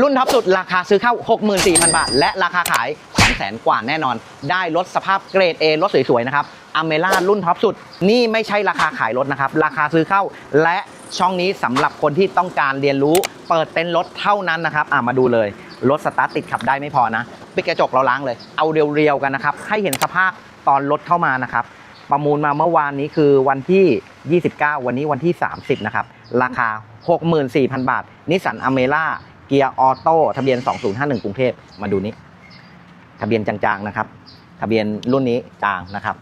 รุ่นท็อปสุดราคาซื้อเข้า 64,000 บาท และราคาขาย 200,000 กว่าแน่นอน ได้รถสภาพเกรด A รถสวยๆ นะครับอเมล่ารุ่นท็อปสุด นี่ไม่ใช่ราคาขายรถนะครับ ราคาซื้อเข้าและช่องนี้สำหรับคนที่ต้องการเรียนรู้ เปิดเต็นท์รถเท่านั้นนะครับอะมาดูเลย รถสตาร์ทติดขับได้ไม่พอนะปิดกระจกเราล้างเลย เอาเรียวๆกันนะครับ ให้เห็นสภาพตอนรถเข้ามานะครับ ประมูลมาเมื่อวานนี้คือวันที่ 29 วันนี้วันที่ 30 นะครับ ราคา 64,000 บาทนิสสันอเมร่า เกียร์ออโต้ทะเบียน 2051 กรุงเทพมาดูนี้ ทะเบียนจางๆนะครับ ทะเบียนรุ่นนี้จางนะครับ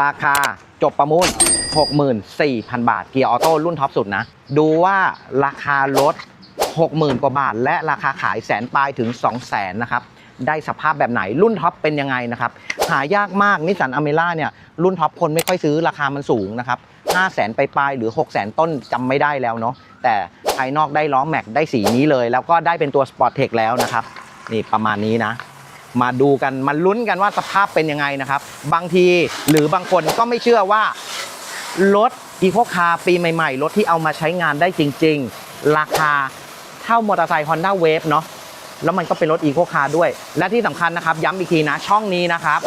ราคาจบประมูล 64,000 บาท เกียร์ออโต้รุ่นท็อปสุดนะ ดูว่าราคารถ 60,000 กว่าบาท และราคาขายแสนปลายถึง 200,000นะครับได้สภาพแบบไหนรุ่นท็อปเป็นยังไงนะครับหายากมากนิสสันอเมร่าเนี่ยรุ่นท็อปคนไม่ค่อยซื้อราคามันสูงนะครับ 5 0 0 0 0 0ไปปลายหรือ 6 0 0 0 0 0ต้นจำไม่ได้แล้วเนาะแต่ภายนอกได้ล้อแม็กได้สีนี้เลย แล้วก็ได้เป็นตัว Sport Tech แล้วนะครับ นี่ประมาณนี้นะ มาดูกันมาลุ้นกันว่าสภาพเป็นยังไงนะครับ บางทีหรือบางคนก็ไม่เชื่อว่ารถอีโคคาร์ปีใหม่ๆ รถที่เอามาใช้งานได้จริง ๆ ราคาเท่ามอเตอร์ไซค์ Honda Wave เนาะแล้วมันก็เป็นรถอีโคคาร์ด้วย และที่สำคัญนะครับ ย้ำอีกทีนะช่องนี้นะครับ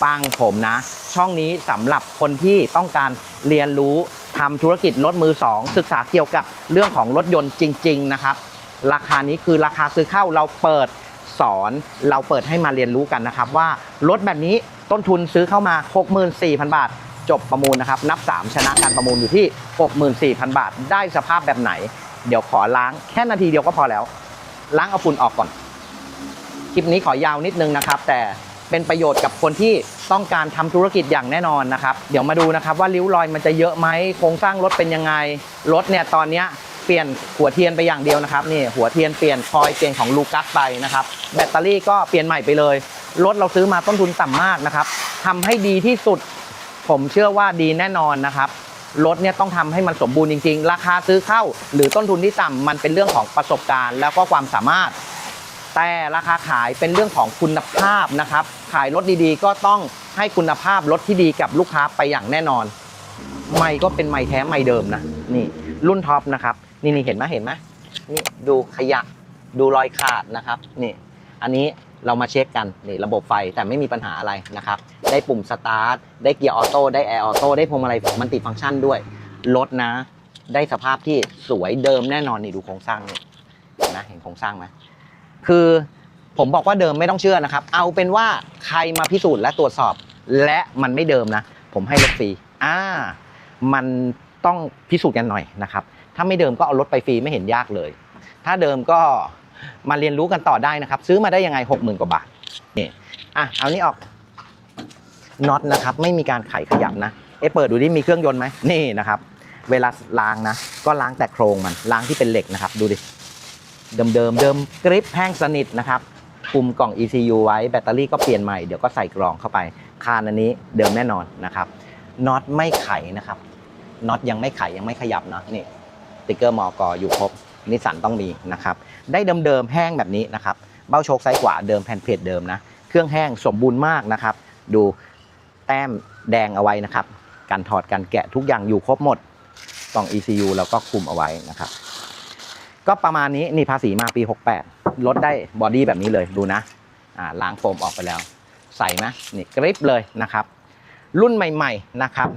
ฟังผมนะ ช่องนี้สำหรับคนที่ต้องการเรียนรู้ทำธุรกิจรถมือสองศึกษาเกี่ยวกับเรื่องของรถยนต์จริง ๆ นะครับ ราคานี้คือราคาซื้อเข้าเราเปิดสอนเราเปิดให้มาเรียนรู้กันนะครับ ว่ารถแบบนี้ต้นทุนซื้อเข้ามา 64,000 บาท จบประมูลนะครับ นับ 3 ชนะการประมูลอยู่ที่ 64,000 บาท ได้สภาพแบบไหน เดี๋ยวขอล้างแค่นาทีเดียวก็พอแล้ว ล้างเอาฝุ่นออกก่อน คลิปนี้ขอยาวนิดนึงนะครับ แต่ เป็นประโยชน์กับคนที่ต้องการทำธุรกิจอย่างแน่นอนนะครับ เดี๋ยวมาดูนะครับว่าริ้วรอยมันจะเยอะไหมโครงสร้างรถเป็นยังไงรถเนี่ยตอนนี้เปลี่ยนหัวเทียนไปอย่างเดียวนะครับนี่หัวเทียนเปลี่ยนคอยเปลี่ยนของลูกัสไปนะครับแบตเตอรี่ก็เปลี่ยนใหม่ไปเลยรถเราซื้อมาต้นทุนต่ำมากนะครับทำให้ดีที่สุด ผมเชื่อว่าดีแน่นอนนะครับรถเนี่ยต้องทำให้มันสมบูรณ์จริง ๆ ราคาซื้อเข้า หรือต้นทุนที่ต่ำมันเป็นเรื่องของประสบการณ์ แล้วก็ความสามารถ แต่ราคาขายเป็นเรื่องของคุณภาพนะครับ ขายรถดีๆ ก็ต้องให้คุณภาพรถที่ดีกับลูกค้าไปอย่างแน่นอน ไม่ก็เป็นไม่แท้ไม่เดิมนะนี่รุ่นท็อปนะครับ นี่นี่เห็นไหมเห็นไหมนี่ดูขยะดูรอยขาดนะครับนี่อันนี้เรามาเช็คกันนี่ระบบไฟแต่ไม่มีปัญหาอะไรนะครับ ได้ปุ่มสตาร์ทได้เกียร์ออโต้ได้แอร์ออโต้ได้พวงมาลัยมันติฟังก์ชันด้วยรถนะ ได้สภาพที่สวยเดิมแน่นอนนี่ดูโครงสร้างนี่นไหมเห็นโครงสร้างไหม คือผมบอกว่าเดิมไม่ต้องเชื่อนะครับ เอาเป็นว่าใครมาพิสูจน์และตรวจสอบ และมันไม่เดิมนะ ผมให้รถฟรีอ่า มันต้องพิสูจน์กันหน่อยนะครับ ถ้าไม่เดิมก็เอารถไปฟรีไม่เห็นยากเลย ถ้าเดิมก็มาเรียนรู้กันต่อได้นะครับ ซื้อมาได้ยังไง6 0,000กว่าบาทนี่อะเอานี้ออกน็อตนะครับ ไม่มีการไขขยับนะเอ๊ะเปิดดูดิมีเครื่องยนต์ไหมนี่นะครับ เวลาล้างนะ ก็ล้างแต่โครงมันล้างที่เป็นเหล็กนะครับ ดูดิ เดิมเดิมๆเดิมกริปแห้งสนิทนะครับคุมกล่อง ECU ไว้แบตเตอรี่ก็เปลี่ยนใหม่เดี๋ยวก็ใส่กรองเข้าไป คานอันนี้เดิมแน่นอนนะครับน็อตไม่ไขนะครับน็อตยังไม่ไขยังไม่ขยับนะนี่สติ๊กเกอร์มอกอยู่ครบนิสสันต้องมีนะครับได้เดิมเดิมๆแห้งแบบนี้นะครับเบ้าโชคซ้ายขวาเดิมแผ่นเพจเดิมนะเครื่องแห้งสมบูรณ์มากนะครับ ดูแต้มแดงเอาไว้นะครับการถอดการแกะทุกอย่างอยู่ครบหมดกล่อง ECU แล้วก็คุมเอาไว้นะครับ ก็ประมาณนี้นี่ภาษีมาปี 68 ลดได้บอดี้แบบนี้เลยดูนะอ่าล้างโฟมออกไปแล้ว ใส่ไหมนี่กริปเลยนะครับ รุ่นใหม่ๆนะครับ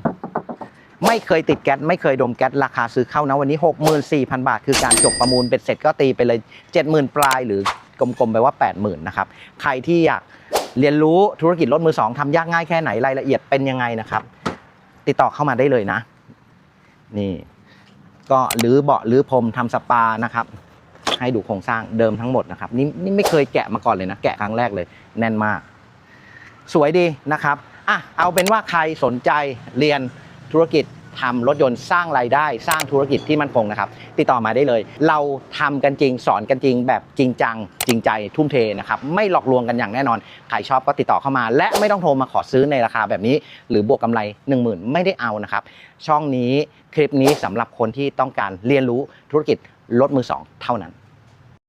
ไม่เคยติดแก๊สไม่เคยดมแก๊สราคาซื้อเข้านะวันนี้ 64,000 บาท คือการจบประมูลเป็นเสร็จก็ตีไปเลย 70,000 ปลายหรือกลมๆไปว่า 80,000นะครับใครที่อยากเรียนรู้ธุรกิจรถมือสองทำยากง่ายแค่ไหนรายละเอียดเป็นยังไงนะครับ ติดต่อเข้ามาได้เลยนะ นี่ ก็รื้อเบาะรื้อพรมทำสปานะครับ ให้ดูโครงสร้างเดิมทั้งหมดนะครับนี่นี่ไม่เคยแกะมาก่อนเลยนะแกะครั้งแรกเลย แน่นมาก สวยดีนะครับอะเอาเป็นว่าใครสนใจเรียนธุรกิจ ทำรถยนต์สร้างรายได้ สร้างธุรกิจที่มั่นคงนะครับ ติดต่อมาได้เลย เราทำกันจริงสอนกันจริง แบบจริงจัง จริงใจทุ่มเทนะครับไม่หลอกลวงกันอย่างแน่นอนใครชอบก็ติดต่อเข้ามา และไม่ต้องโทรมาขอซื้อในราคาแบบนี้ หรือบวกกำไร 1 0,000 ไม่ได้เอานะครับ ช่องนี้คลิปนี้สำหรับคนที่ต้องการเรียนรู้ธุรกิจรถมือสองเท่านั้น